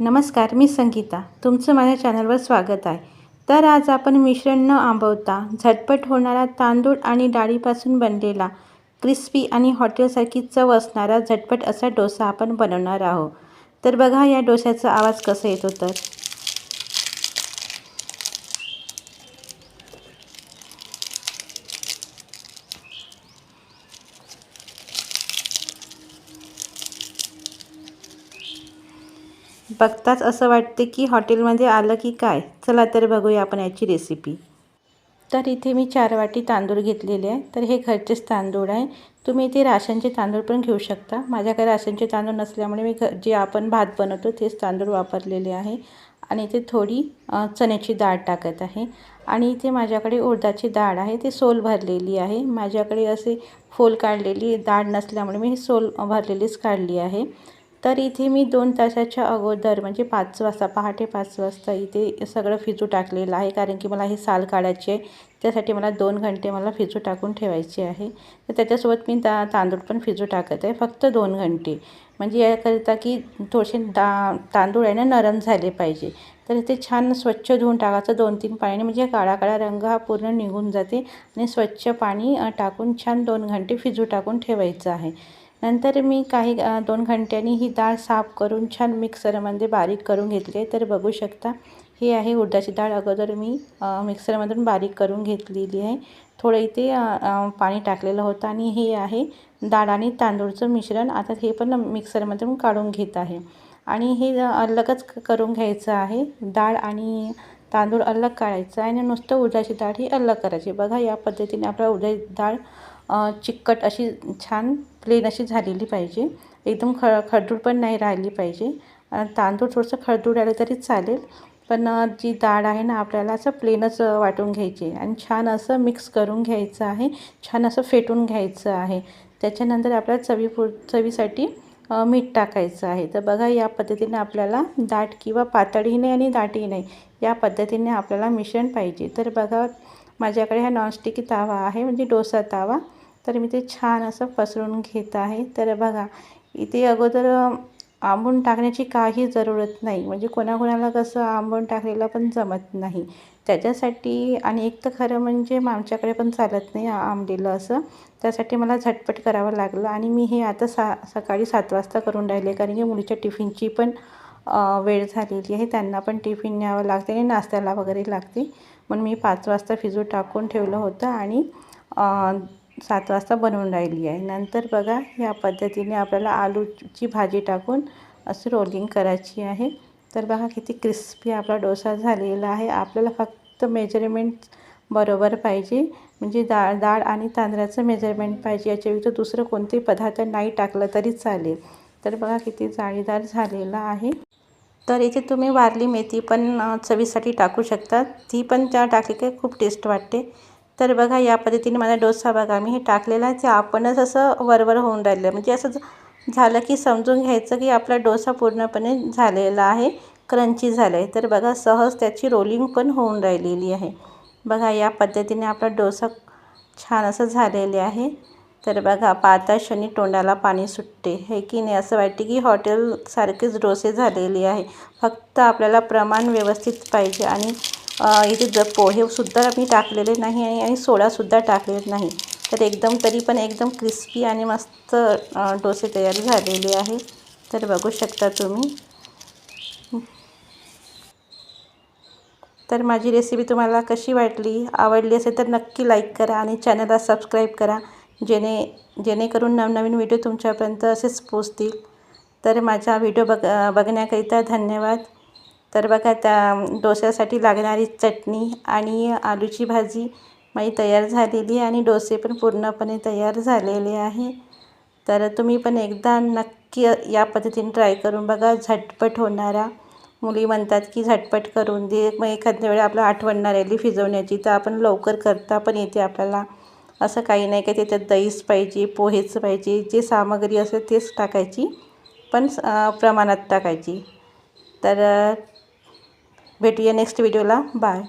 नमस्कार मी संगीता. तुमचं माझ्या चॅनलवर स्वागत आहे. तर आज आपण मिश्रण न आंबवता झटपट होणारा तांदूळ आणि डाळीपासून बनलेला क्रिस्पी आणि हॉटेलसारखी चव असणारा झटपट असा डोसा आपण बनवणार आहोत. तर बघा या डोश्याचा आवाज कसा येतो तर. बघताच असं वाटते की हॉटेलमध्ये आलं की काय? चला तर बघूया आपण याची रेसिपी तर इथे मी चार वाटी तांदूळ घेतलेले आहे. तर हे घरचेच तांदूळ आहे. तुम्ही इथे राशनचे तांदूळ पण घेऊ शकता. माझ्याकडे राशनचे तांदूळ नसल्यामुळे मी घ जे आपण भात बनवतो तेच तांदूळ वापरलेले आहे. आणि इथे थोडी चण्याची डाळ टाकत आहे. आणि इथे माझ्याकडे उडदाची डाळ आहे. ती सोल भरलेली आहे. माझ्याकडे असे फोल काढलेली डाळ नसल्यामुळे मी सोल भरलेलीच काढली आहे. तर इथे मी दोन तासाच्या अगोदर म्हणजे पाच वाजता पहाटे पाच वाजता इथे सगळं फिजू टाकलेलं आहे. कारण की मला हे साल काढायची आहे. त्यासाठी मला दोन घंटे मला फिजू टाकून ठेवायचे आहे. तर त्याच्यासोबत मी ता तांदूळ पण फिजू टाकत आहे. फक्त दोन घंटे. म्हणजे याकरिता की थोडेसे दा तांदूळ आहे ना नरम झाले पाहिजे. तर ते छान स्वच्छ धुवून टाकायचं दोन तीन पाण्याने म्हणजे काळा काळा रंग हा पूर्ण निघून जाते. आणि स्वच्छ पाणी टाकून छान दोन घंटे फिजू टाकून ठेवायचं आहे. नंतर मी काही दोन घंट्यांनी ही डाळ साफ करून छान मिक्सरमध्ये बारीक करून घेतली आहे. तर बघू शकता ही आहे उडदाची डाळ. अगोदर मी मिक्सरमधून बारीक करून घेतलेली आहे. थोडं इथे पाणी टाकलेलं होतं आणि हे आहे डाळ आणि तांदूळचं मिश्रण. आता हे पण मिक्सरमधून काढून घेत आहे. आणि हे अलगच करून घ्यायचं आहे. डाळ आणि तांदूळ अलग काढायचं आहे आणि नुसतं उडदाची डाळ ही अलग करायची. बघा या पद्धतीने आपला उडदाची डाळ चिकट अशी छान प्लेन अशी झालेली पाहिजे. एकदम ख खडूड पण नाही राहिली पाहिजे. तांदूळ थोडंसं खडूड आलं तरी चालेल. पण जी डाळ आहे ना आपल्याला असं प्लेनच वाटून घ्यायची आणि छान असं मिक्स करून घ्यायचं आहे. छान असं फेटून घ्यायचं आहे. त्याच्यानंतर आपल्याला चवीपूर चवीसाठी मीठ टाकायचं आहे. तर बघा या पद्धतीने आपल्याला दाट किंवा पातळी नाही आणि दाटही नाही. या पद्धतीने आपल्याला मिश्रण पाहिजे. तर बघा माझ्याकडे हा नॉनस्टिकी तावा आहे. म्हणजे डोसा तावा. तर मी ते छान असं पसरून घेत आहे. तर बघा इथे अगोदर आंबून टाकण्याची काही जरूरत नाही. म्हणजे कोणाकोणाला कसं आंबून टाकलेलं पण जमत नाही. त्याच्यासाठी आणि एक तर खरं म्हणजे आमच्याकडे पण चालत नाही आंबलेलं असं. त्यासाठी मला झटपट करावं लागलं आणि मी हे आता सा सकाळी सात वाजता करून राहिले. कारण की मुलीच्या टिफिनची पण वेळ झालेली आहे. त्यांना पण टिफिन न्यावं लागते आणि नाश्त्याला वगैरे लागते. म्हणून मी पाच वाजता फिजू टाकून ठेवलं होतं आणि सात वाजता बनवून राहिली आहे. नंतर बघा ह्या पद्धतीने आपल्याला आलूची भाजी टाकून अशी रोलिंग करायची आहे. तर बघा किती क्रिस्पी आपला डोसा झालेला आहे. आपल्याला फक्त मेजरमेंट बरोबर पाहिजे. म्हणजे डाळ डाळ आणि तांदळाचं मेजरमेंट पाहिजे. याच्याविरुद्ध दुसरं कोणतेही पदार्थ नाही टाकलं तरी चालेल. तर बघा किती जाळीदार झालेला आहे. तर इथे तुम्ही वारली मेथी पण चवीसाठी टाकू शकता. ती पण त्या टाकली की खूप टेस्ट वाटते. तर बघा या पद्धतीने माझा डोसा बघा मी हे टाकलेला आहे. ते आपणच असं वरवर होऊन राहिलं. म्हणजे असं झालं की समजून घ्यायचं की आपला डोसा पूर्णपणे झालेला आहे क्रंची झालं आहे तर बघा सहज त्याची रोलिंग पण होऊन राहिलेली आहे. बघा या पद्धतीने आपला डोसा छान असं झालेले आहे. तर बघा पाहता क्षणी तोंडाला पाणी सुटते. हे की नाही? असं वाटते की हॉटेलसारखेच डोसे झालेले आहे. फक्त आपल्याला प्रमाण व्यवस्थित पाहिजे आणि इथे ज पोहेसुद्धा मी टाकलेले नाही आणि आणि सोडासुद्धा टाकलेले नाही. तर एकदम तरी पण एकदम क्रिस्पी आणि मस्त डोसे तयार झालेले आहे. तर बघू शकता तुम्ही. तर माझी रेसिपी तुम्हाला कशी वाटली आवडली असेल तर नक्की लाईक करा आणि चॅनलला सबस्क्राईब करा. जेणे जेणेकरून नवनवीन व्हिडिओ तुमच्यापर्यंत असेच पोचतील तर माझा व्हिडिओ बघ बघण्याकरिता धन्यवाद. तर बघा त्या डोस्यासाठी लागणारी चटणी आणि आलूची भाजी माझी तयार झालेली आणि डोसे पण पूर्णपणे तयार झालेले आहे. तर तुम्ही पण एकदा नक्की या पद्धतीने ट्राय करून बघा झटपट होणारा. मुली म्हणतात की झटपट करून दे. मग एखाद्या वेळा आपलं आठवण राहिली फिजवण्याची तर आपण लवकर करता पण येते आपल्याला. असं काही नाही का त्याच्यात दहीच पाहिजे पोहेच पाहिजे जे सामग्री असेल तेच टाकायची पण प्रमाणात टाकायची. तर भेटूया नेक्स्ट व्हिडिओला बाय